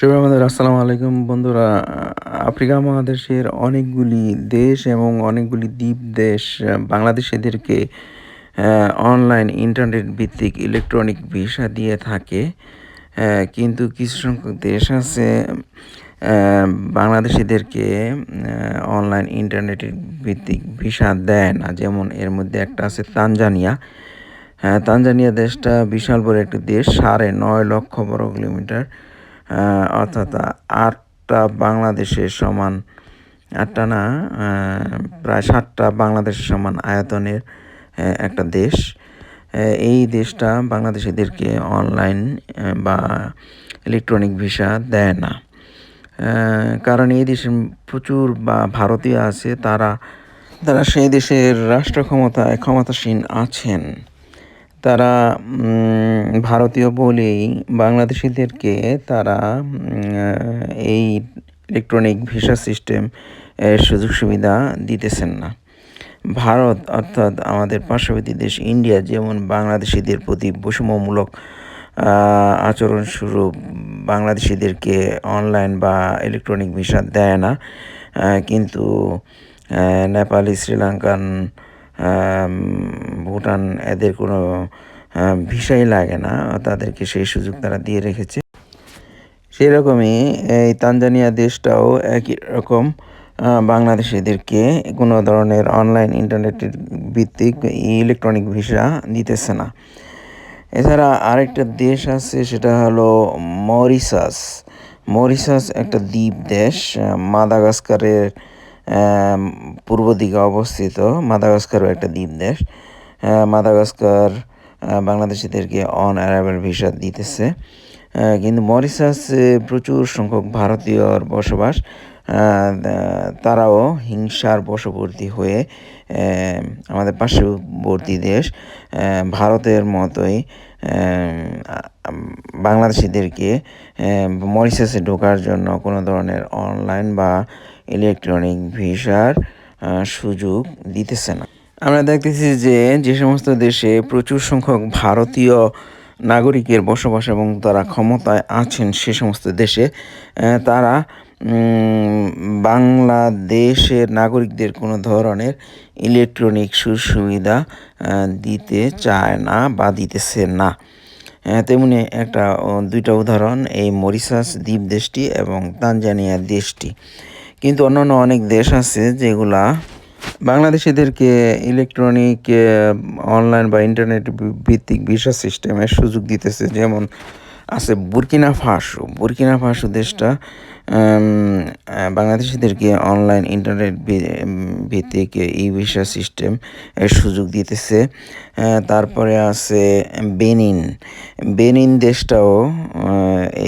শুভ আমাদের আসসালামু আলাইকুম। বন্ধুরা, আফ্রিকা মহাদেশের অনেকগুলি দেশ এবং অনেকগুলি দ্বীপ দেশ বাংলাদেশিদেরকে অনলাইন ইন্টারনেট ভিত্তিক ইলেকট্রনিক ভিসা দিয়ে থাকে। কিন্তু কিছু সংখ্যক দেশ আছে বাংলাদেশিদেরকে অনলাইন ইন্টারনেট ভিত্তিক ভিসা দেয় না। যেমন এর মধ্যে একটা আছে তানজানিয়া। হ্যাঁ তানজানিয়া দেশটা বিশাল বড় একটি দেশ, সাড়ে নয় লক্ষ বর্গ কিলোমিটার। অর্থাৎ আটটা বাংলাদেশের সমান, আটটা না প্রায় সাতটা বাংলাদেশের সমান আয়তনের একটা দেশ। এই দেশটা বাংলাদেশিদেরকে অনলাইন বা ইলেকট্রনিক ভিসা দেয় না। কারণ এই দেশে প্রচুর, বা ভারতীয় আছে, তারা তারা সেই দেশের রাষ্ট্র ক্ষমতায় ক্ষমতাসীন আছেন। তারা ভারতীয় বলেই বাংলাদেশিদেরকে তারা এই ইলেকট্রনিক ভিসা সিস্টেম সুযোগ সুবিধা দিতেছেন না। ভারত অর্থাৎ আমাদের পার্শ্ববর্তী দেশ ইন্ডিয়া যেমন বাংলাদেশিদের প্রতি বৈষম্যমূলক আচরণ শুরু বাংলাদেশিদেরকে অনলাইন বা ইলেকট্রনিক ভিসা দেয় না কিন্তু নেপালি, শ্রীলঙ্কান ভুটান এদের কোনো ভিসাই লাগে না, তাদেরকে সেই সুযোগ তারা দিয়ে রেখেছে। সেরকমই এই তানজানিয়া দেশটাও একই রকম বাংলাদেশিদেরকে কোনো ধরনের অনলাইন ইন্টারনেটের ভিত্তিক ইলেকট্রনিক ভিসা দিতেছে না। এছাড়া আরেকটা দেশ আছে, সেটা হলো মরিসাস মরিসাস একটা দ্বীপ দেশ মাদাগাস্কারের পূর্ব দিকে অবস্থিত মাদাগাস্কারও একটা দ্বীপ দেশ। মাদাগাস্কার বাংলাদেশিদেরকে অন অ্যারাইভাল ভিসা দিতেছে। কিন্তু মরিসাসে প্রচুর সংখ্যক ভারতীয়র বসবাস। তারাও হিংসার বশবর্তী হয়ে আমাদের পার্শ্ববর্তী দেশ ভারতের মতোই বাংলাদেশিদেরকে মরিসাসে ঢোকার জন্য কোনো ধরনের অনলাইন বা ইলেকট্রনিক ভিসার সুযোগ দিতেছে না। আমরা দেখতেছি যে যে সমস্ত দেশে প্রচুর সংখ্যক ভারতীয় নাগরিকের বসবাস এবং তারা ক্ষমতায় আছেন সে সমস্ত দেশে তারা বাংলাদেশের নাগরিকদের কোনো ধরনের ইলেকট্রনিক সুবিধা দিতে চায় না বা দিতেছে না। তেমনি একটা দুইটা উদাহরণ, এই মরিসাস দ্বীপ দেশটি এবং তানজানিয়া দেশটি। কিন্তু অন্যান্য অনেক দেশ আছে যেগুলা বাংলাদেশিদেরকে ইলেকট্রনিক অনলাইন বা ইন্টারনেট ভিত্তিক ভিসা সিস্টেমের সুযোগ দিতেছে। যেমন আছে বুরকিনা ফাসো বুরকিনা ফাসো দেশটা বাংলাদেশিদেরকে অনলাইন ইন্টারনেট ভিত্তিক ই ভিসা সিস্টেম সুযোগ দিতেছে। তারপরে আছে বেনিন। বেনিন দেশটাও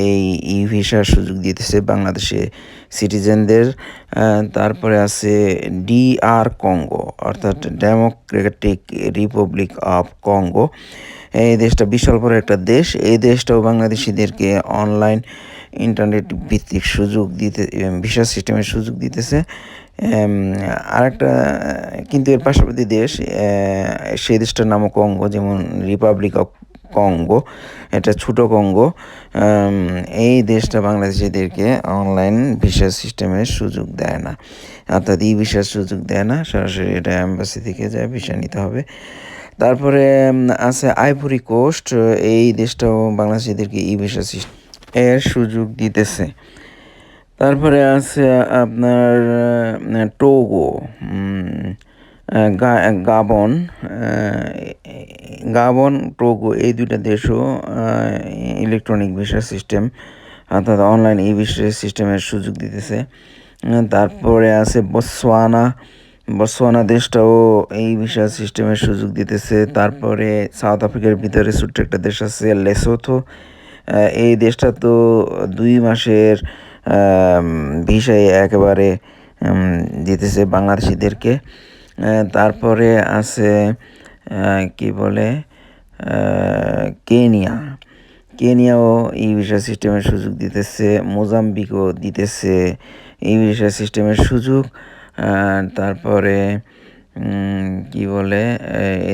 এই ই ভিসার সুযোগ দিতেছে বাংলাদেশে সিটিজেনদের। তারপরে আছে ডিআর কঙ্গো, অর্থাৎ ডেমোক্রেটিক রিপাবলিক অফ কঙ্গো। এই দেশটা বিশাল বড় একটা দেশ। এই দেশটাও বাংলাদেশিদেরকে অনলাইন ইন্টারনেট ভিত্তিক সুযোগ দিতে ভিসা সিস্টেমের সুযোগ দিতেছে। আর একটা কিন্তু এর পার্শ্ববর্তী দেশ সেই দেশটার নামও কঙ্গো, যেমন রিপাবলিক অফ কঙ্গো এটা ছোটো কঙ্গো। এই দেশটা বাংলাদেশিদেরকে অনলাইন ভিসা সিস্টেমের সুযোগ দেয় না। অর্থাৎ ই ভিসার সুযোগ দেয় না, সরাসরি এটা অ্যাম্বাসি থেকে যায় ভিসা নিতে হবে। তারপরে আছে আইভরি কোস্ট এই দেশটাও বাংলাদেশিদেরকে ই ভিসা সিস্টেম এর সুযোগ দিতেছে। তারপরে আছে আপনার টোগো গাবন গাবন, টোগো, এই দুইটা দেশও ইলেকট্রনিক ভিসা সিস্টেম অর্থাৎ অনলাইন ই ভিসা সিস্টেমের সুযোগ দিতেছে। তারপরে আছে বসওয়ানা বসওয়ানা দেশটাও এই ভিসা সিস্টেমের সুযোগ দিতেছে। তারপরে সাউথ আফ্রিকার ভিতরে ছোট্ট একটা দেশ আছে লেসোথো এই দেশটা তো দুই মাসের ভিসায় একেবারে দিতেছে বাংলাদেশিদেরকে। তারপরে আছে কি বলে কেনিয়া। কেনিয়াও এই ভিসা সিস্টেমের সুযোগ দিতেছে, মোজাম্বিকও দিতেছে এই ভিসা সিস্টেমের সুযোগ। তারপরে কি বলে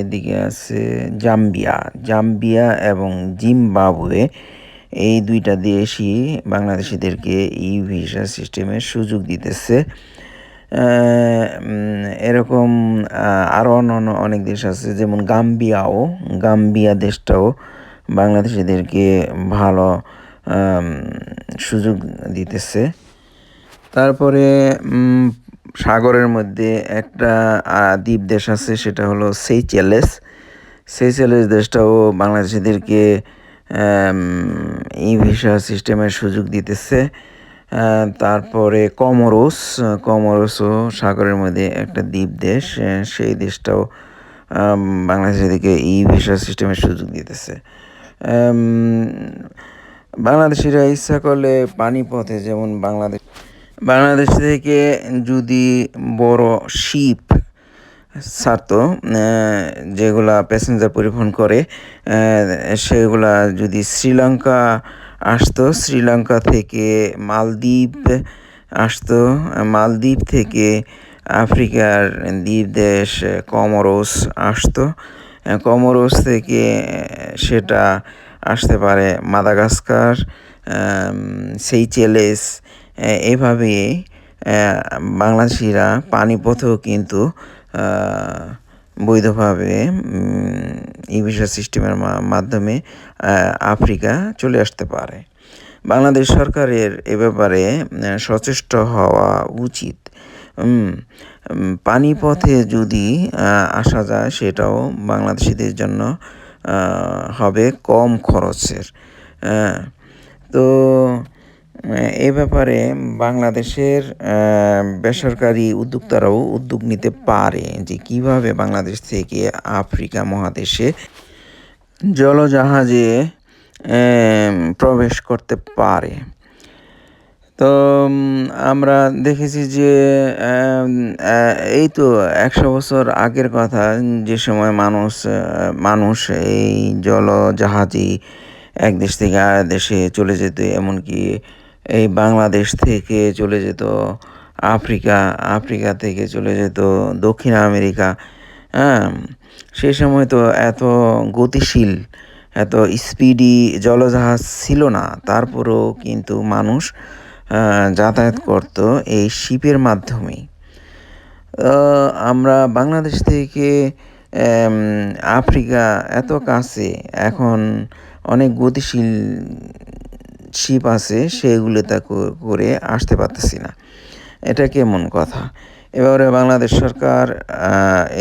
এদিকে আছে জাম্বিয়া। জাম্বিয়া এবং জিম্বাবুয়ে এই দুইটা দেশই বাংলাদেশিদেরকে ই ভিসা সিস্টেমের সুযোগ দিতেছে। এরকম আরও অন্য অনেক দেশ আছে, যেমন গাম্বিয়াও। গাম্বিয়া দেশটাও বাংলাদেশিদেরকে ভালো সুযোগ দিতেছে। তারপরে সাগরের মধ্যে একটা দ্বীপ দেশ আছে, সেটা হলো সেইচেলেস। সেইচেলেস দেশটাও বাংলাদেশিদেরকে ই ভিসা সিস্টেমের সুযোগ দিতেছে। তারপরে কমরোস কমরোসও সাগরের মধ্যে একটা দ্বীপ দেশ সেই দেশটাও বাংলাদেশের দিকে ই ভিসা সিস্টেমের সুযোগ দিতেছে। বাংলাদেশিরা ইচ্ছা করলে পানিপথে, যেমন বাংলাদেশ বাংলাদেশ থেকে যদি বড় শিপ ছাড়তো যেগুলা প্যাসেঞ্জার পরিবহন করে সেগুলা যদি শ্রীলঙ্কা আসতো, শ্রীলঙ্কা থেকে মালদ্বীপ আসতো, মালদ্বীপ থেকে আফ্রিকার দ্বীপ দেশ কমরোস আসতো কমরোস থেকে সেটা আসতে পারে মাদাগাস্কার সেইচেলেস এভাবে বাংলাদেশিরা পানিপথেও কিন্তু বৈধভাবে ই ভিসা সিস্টেমের মাধ্যমে আফ্রিকা চলে আসতে পারে। বাংলাদেশ সরকারের এ ব্যাপারে সচেষ্ট হওয়া উচিত। পানিপথে যদি আসা যায়, সেটাও বাংলাদেশিদের জন্য হবে কম খরচের। তো এ ব্যাপারে বাংলাদেশের বেসরকারি উদ্যোক্তারাও উদ্যোগ নিতে পারে যে কীভাবে বাংলাদেশ থেকে আফ্রিকা মহাদেশে জলজাহাজে প্রবেশ করতে পারে। তো আমরা দেখেছি যে এই তো একশো বছর আগের কথা, যে সময় মানুষ মানুষ এই জলজাহাজে এক দেশ থেকে আর দেশে চলে যেত, এমনকি এই বাংলাদেশ থেকে চলে যেত আফ্রিকা আফ্রিকা থেকে চলে যেত দক্ষিণ আমেরিকা। হ্যাঁ সে সময় তো এত গতিশীল, এত স্পিডি জলজাহাজ ছিল না। তারপরেও কিন্তু মানুষ যাতায়াত করত এই শিপের মাধ্যমেই আমরা বাংলাদেশ থেকে আফ্রিকা এত কাছে, এখন অনেক গতিশীল শিপ আছে সেগুলো তা করে আসতে পারতেছি না। এটা কেমন কথা? এবারে বাংলাদেশ সরকার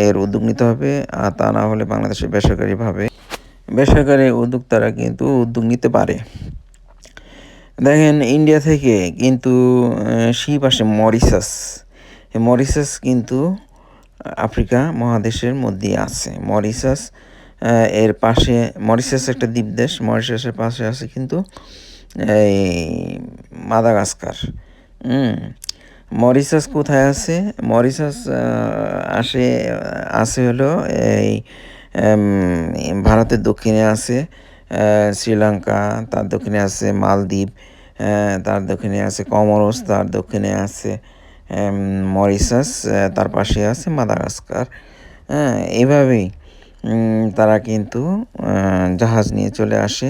এর উদ্যোগ নিতে হবে, আর তা না হলে বাংলাদেশের বেসরকারিভাবে বেসরকারি উদ্যোক্তারা কিন্তু উদ্যোগ নিতে পারে। দেখেন ইন্ডিয়া থেকে কিন্তু শিপ আসে মরিসাস মরিসাস কিন্তু, আফ্রিকা মহাদেশের মধ্যে আছে। মরিসাস এর পাশে মরিসাস একটা দ্বীপ দেশ মরিসাসের পাশে আছে কিন্তু এই মাদাগাস্কার। হুম মরিসাস কোথায় আছে? মরিসাস আসে, আছে হলো এই ভারতের দক্ষিণে আছে শ্রীলঙ্কা, তার দক্ষিণে আছে মালদ্বীপ তার দক্ষিণে আছে কমরোস, তার দক্ষিণে আছে মরিসাস তার পাশে আছে মাদাগাস্কার। হ্যাঁ এভাবেই তারা কিন্তু জাহাজ নিয়ে চলে আসে।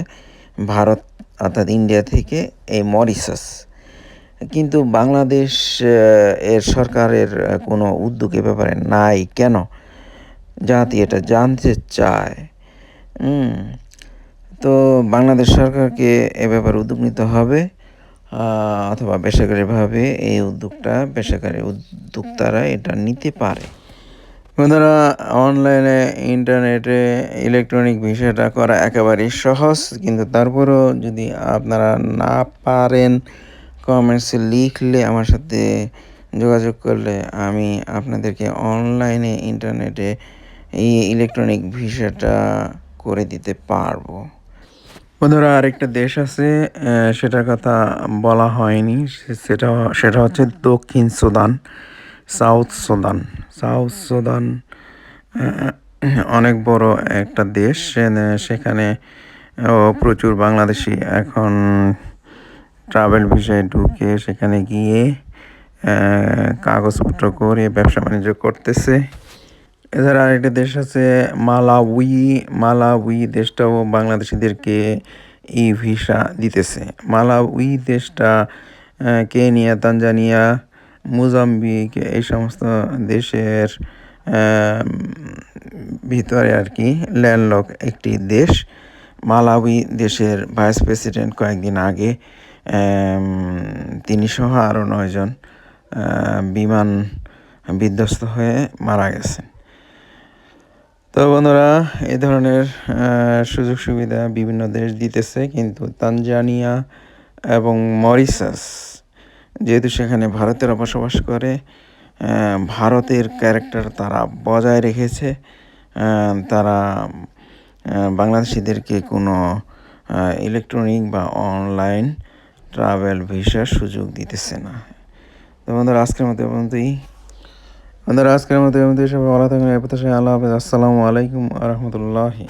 ভারত অর্থাৎ ইন্ডিয়া থেকে এই মরিসাস কিন্তু বাংলাদেশ এর সরকারের কোনো উদ্যোগ এ ব্যাপারে নাই। কেন? জাতি এটা জানতে চায়। তো বাংলাদেশ সরকারকে এ ব্যাপারে উদ্যোগ নিতে হবে অথবা বেসরকারিভাবে এই উদ্যোগটা, বেসরকারি উদ্যোক্তারা এটা নিতে পারে। বন্ধুরা অনলাইনে ইন্টারনেটে ইলেকট্রনিক বিষয়টা করা একেবারেই সহজ, কিন্তু তারপরেও যদি আপনারা না পারেন কমেন্টসে লিখলে, আমার সাথে যোগাযোগ করলে আমি আপনাদেরকে অনলাইনে ইন্টারনেটে এই ইলেকট্রনিক ভিসাটা করে দিতে পারব। বন্ধুরা, আরেকটা দেশ আছে সেটার কথা বলা হয়নি সেটা সেটা হচ্ছে দক্ষিণ Sudan. South Sudan. South Sudan অনেক বড় একটা দেশ। সেখানে প্রচুর বাংলাদেশি এখন ট্রাভেল ভিসায় ঢুকে সেখানে গিয়ে কাগজপত্র করে ব্যবসা বাণিজ্য করতেছে। এছাড়া আরেকটা দেশ আছে মালাউই। মালাউই দেশটাও বাংলাদেশিদেরকে ই ভিসা দিতেছে। মালাউই দেশটা কেনিয়া, তানজানিয়া মোজাম্বিক, এই সমস্ত দেশের ভিতরে আর কি, ল্যান্ডলক একটি দেশ। মালাউই দেশের ভাইস প্রেসিডেন্ট কয়েকদিন আগে তিনি সহ আরও নয়জন বিমান বিধ্বস্ত হয়ে মারা গেছেন। তো বন্ধুরা এই ধরনের সুযোগ সুবিধা বিভিন্ন দেশ দিতেছে, কিন্তু তানজানিয়া এবং মরিসাস যেহেতু সেখানে ভারতেরা বসবাস করে ভারতের ক্যারেক্টার তারা বজায় রেখেছে তারা বাংলাদেশিদেরকে কোনো ইলেকট্রনিক বা অনলাইন ট্রাভেল ভিসার সুযোগ দিতেছে না। তো বন্ধুরা, আজকের মতো পর্যন্তই। বন্ধুরা, আজকের মতো এ পর্যন্তই। সবাই ভালো থাকবেন। আল্লাহ হাফেজ। আসসালামু আলাইকুম আ রহমতুল্লাহি